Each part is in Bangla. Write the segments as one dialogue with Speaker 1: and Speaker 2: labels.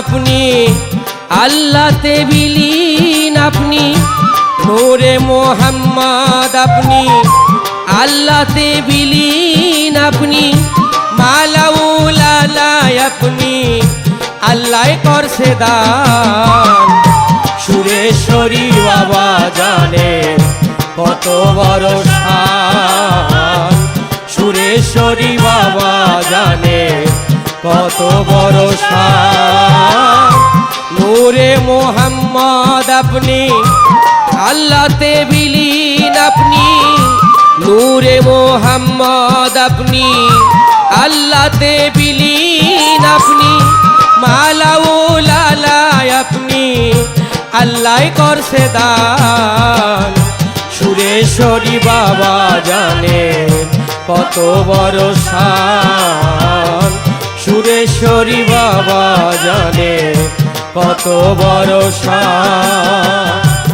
Speaker 1: আপনি, আল্লাহতে বিলীন আপনি, নূরে মোহাম্মদ আপনি, আল্লাহতে বিলীন আপনি, মালাউলালায় আপনি আল্লাহ করছে দান। সুরেশ্বরী বাবা জানে কত বড় সুরেশ্বরী বাবা জানে কত বড় নূরে মোহাম্মদ আপনি, আল্লাহতে বিলীন আপনি। নূরে মোহাম্মদ আপনি, আল্লাহতে বিলীন আপনি। মালা মালাউলালায় আপনি আল্লাহ করছে দান। সুরেশ্বরী বাবা জানে কত বড় শান সুরেশ্বরী বাবা জানে কত বড় শান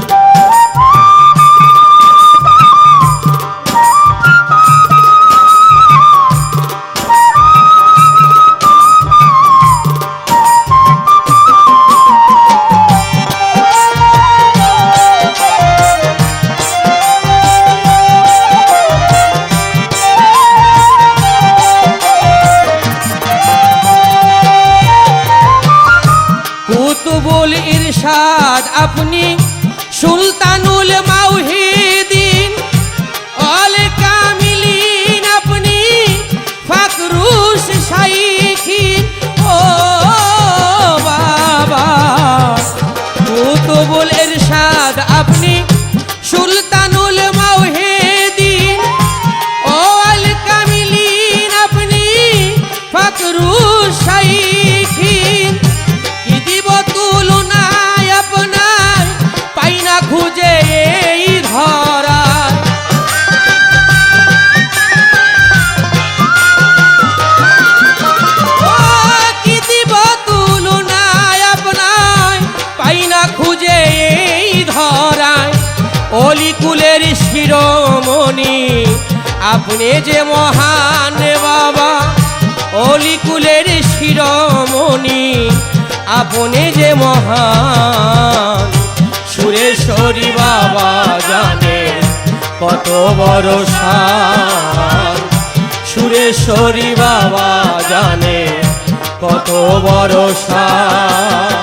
Speaker 1: ইরশাদ আপনি সুলতানুল মাউহিদিন আপনি যে মহান বাবা, অলিকুলের শিরমণি, আপনি যে মহান সুরেশ্বরী বাবা জানে কত বড় শান সুরেশ্বরী বাবা জানে কত বড় শান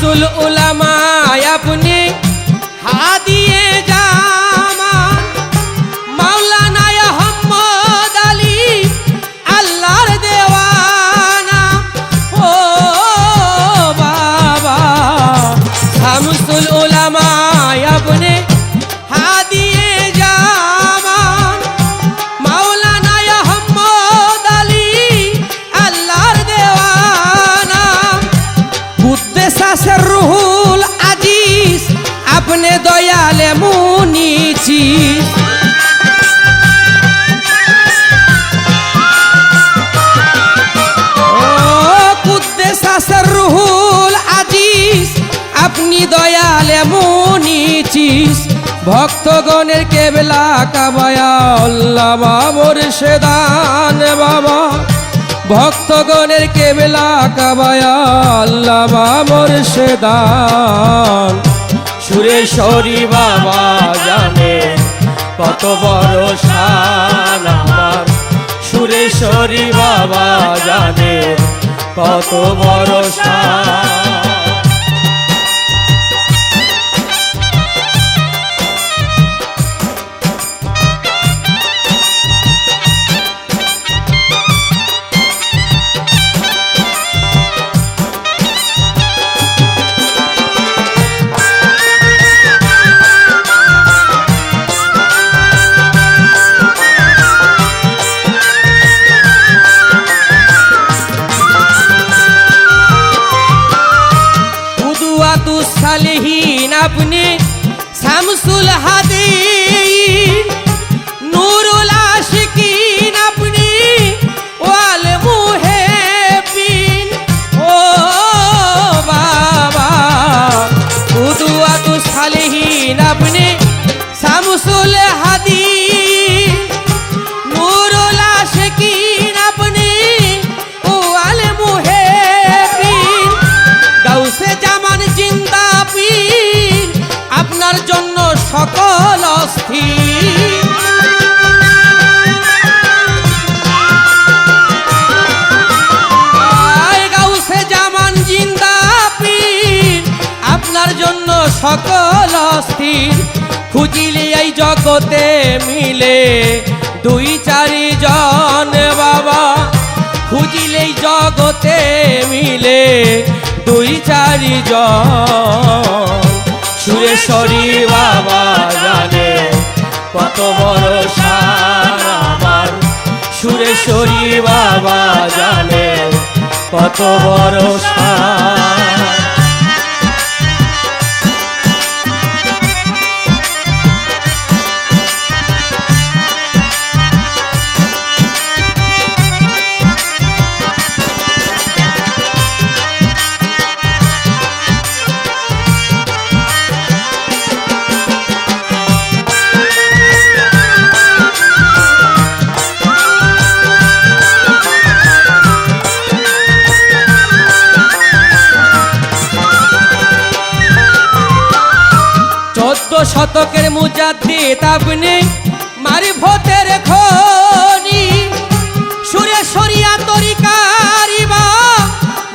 Speaker 1: শামসুল উলামায় আপনি হাদিয়ে ভক্তগণের কেবলা কাবায়া, আল্লাহ বাবর সেদান বাবা। ভক্তগণের কেবলা কাবায়া, আল্লাহ বাবর সেদান সুরেশ্বরী বাবা জানে কত বড় শান আমার। সুরেশ্বরী বাবা জানে কত বড় শান রসুল হাত জগতে মিলে দুই চারি জন বাবা খুঁজিলেই জগতে মিলে দুই চারি জন সুরেশ্বরী বাবা জানে কত বড় আমার। সুরেশ্বরী বাবা জানে কত বড় শান। মুজাদ্দিদ আপনি মারি ভোটের খনি। সুরেশ্বরিয়া তরিকারি বা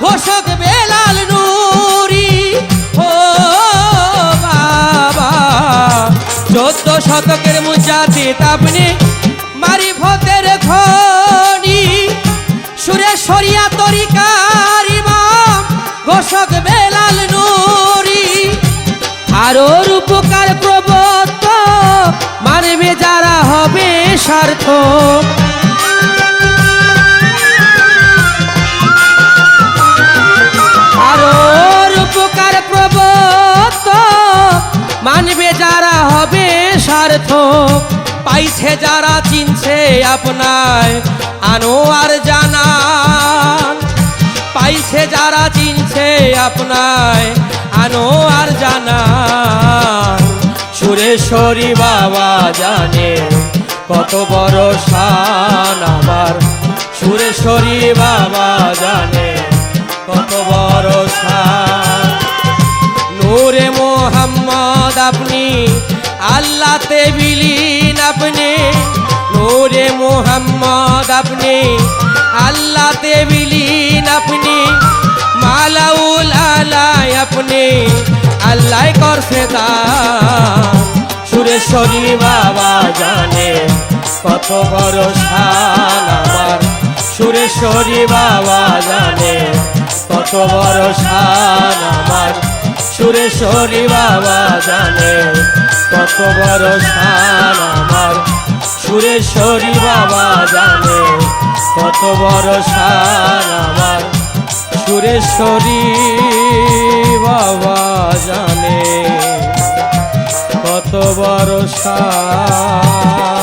Speaker 1: ঘোষক বেলাল নুরি। ও বাবা, চোদ্দ শতকের মুজাদ্দিদ আপনি মারি ভোটের খনি। সুরেশ্বরিয়া তরিকারি বা ঘোষক বেলাল নুরি। আরোর উপকার যারা হবে স্বার্থ আরোর উপকার প্রবত্ত মানবে যারা হবে স্বার্থ পাইছে যারা, চিনছে আপনায় আনো আর জানান। পাইছে যারা, চিনছে আপনায় আনো আর জানান। সুরেশ্বরী বাবা জানে। কত বড় শান আমার। সুরেশ্বরী বাবা জানে কত বড় শান। নূরে মোহাম্মদ আপনি আল্লাহতে বিলীন আপনি। নূরে মোহাম্মদ আপনি আল্লাহতে বিলীন আপনি। মালাউল আলাই আপনি, আল্লাহ করছে দান সুরেশ্বরী বাবা জানে কত বড় শান আমার। সুরেশ্বরী বাবা জানে কত বড় শান আমার। সুরেশ্বরী বাবা জানে কত বড় শান আমার। সুরেশ্বরী বাবা জানে কত বড় শান আমার। সুরেশ্বরী বাবা জানে। শান